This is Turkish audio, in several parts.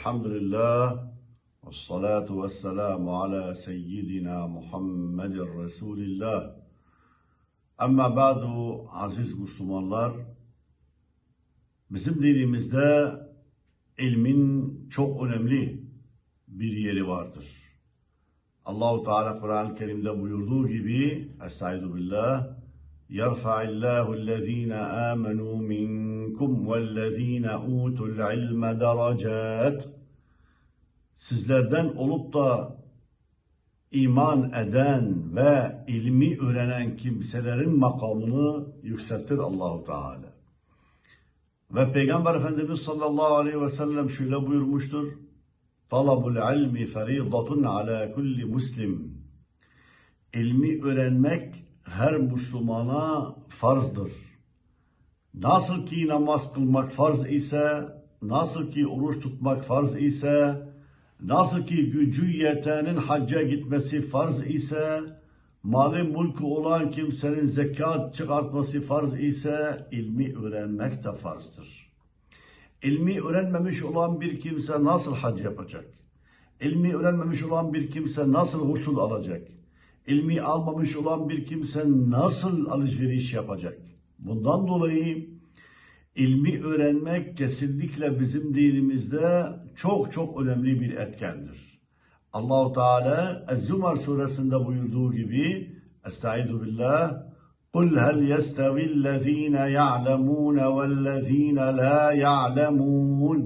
Elhamdülillah ve salatu ve selamu ala seyyidina Muhammedin Resulillah. Ama ba'du aziz Müslümanlar, bizim dinimizde ilmin çok önemli bir yeri vardır. Allahu Teala Kur'an-ı Kerim'de buyurduğu gibi Estaizu billah يَرْفَعِ اللّٰهُ الَّذ۪ينَ آمَنُوا مِنْكُمْ وَالَّذ۪ينَ اُوتُوا الْعِلْمَ دَرَجَاتٍ Sizlerden olup da iman eden ve ilmi öğrenen kimselerin makamını yükseltir Allahu Teala. Ve Peygamber Efendimiz sallallahu aleyhi ve sellem şöyle buyurmuştur. Talabul ilmi feridatun ala kulli muslim. İlmi öğrenmek her Müslümana farzdır. Nasıl ki namaz kılmak farz ise, nasıl ki oruç tutmak farz ise, nasıl ki gücü yetenin hacca gitmesi farz ise, mali mülkü olan kimsenin zekat çıkartması farz ise, ilmi öğrenmek de farzdır. İlmi öğrenmemiş olan bir kimse nasıl hac yapacak? İlmi öğrenmemiş olan bir kimse nasıl husul alacak? İlmi almamış olan bir kimse nasıl alışveriş yapacak? Bundan dolayı ilmi öğrenmek kesinlikle bizim dinimizde çok çok önemli bir etkendir. Allahu Teala Ez-Zumar suresinde buyurduğu gibi Estaizu billah قُلْ هَلْ يَسْتَوِي الَّذ۪ينَ يَعْلَمُونَ وَالَّذ۪ينَ لَا يَعْلَمُونَ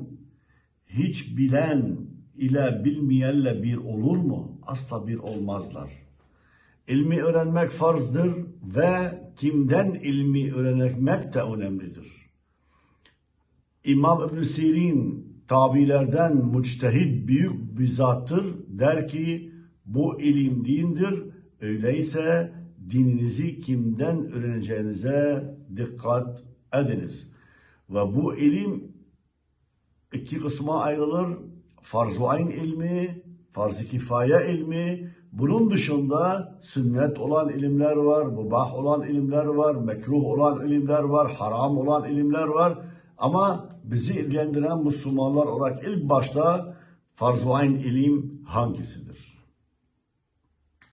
Hiç bilen ile bilmeyenle bir olur mu? Asla bir olmazlar. İlmi öğrenmek farzdır ve kimden ilmi öğrenmek de önemlidir. İmam İbn Sirin tabilerden müçtehid büyük bir zattır. Der ki bu ilim dindir. Öyleyse dininizi kimden öğreneceğinize dikkat ediniz. Ve bu ilim iki kısma ayrılır. Farz-ı ayn ilmi, farz-ı kifaye ilmi, bunun dışında sünnet olan ilimler var, mubah olan ilimler var, mekruh olan ilimler var, haram olan ilimler var. Ama bizi ilgilendiren Müslümanlar olarak ilk başta farz-ı ilim hangisidir?